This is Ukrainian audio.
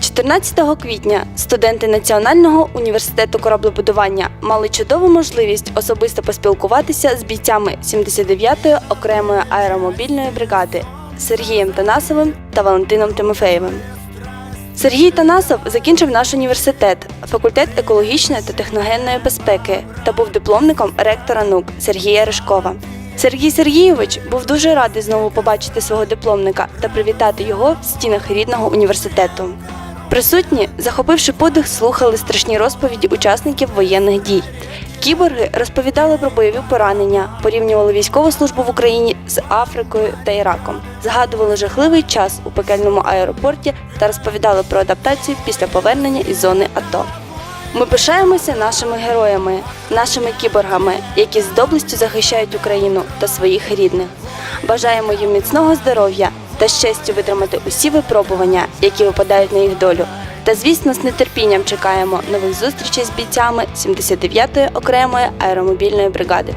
«14 квітня студенти Національного університету кораблебудування мали чудову можливість особисто поспілкуватися з бійцями 79-ї окремої аеромобільної бригади Сергієм Танасовим та Валентином Тимофеєвим. Сергій Танасов закінчив наш університет, факультет екологічної та техногенної безпеки та був дипломником ректора НУК Сергія Ришкова. Сергій Сергійович був дуже радий знову побачити свого дипломника та привітати його в стінах рідного університету. Присутні, захопивши подих, слухали страшні розповіді учасників воєнних дій. Кіборги розповідали про бойові поранення, порівнювали військову службу в Україні з Африкою та Іраком, згадували жахливий час у пекельному аеропорті та розповідали про адаптацію після повернення із зони АТО. Ми пишаємося нашими героями, нашими кіборгами, які з доблестю захищають Україну та своїх рідних. Бажаємо їм міцного здоров'я та щастю витримати усі випробування, які випадають на їх долю. Та, звісно, з нетерпінням чекаємо нових зустрічей з бійцями 79-ї окремої аеромобільної бригади.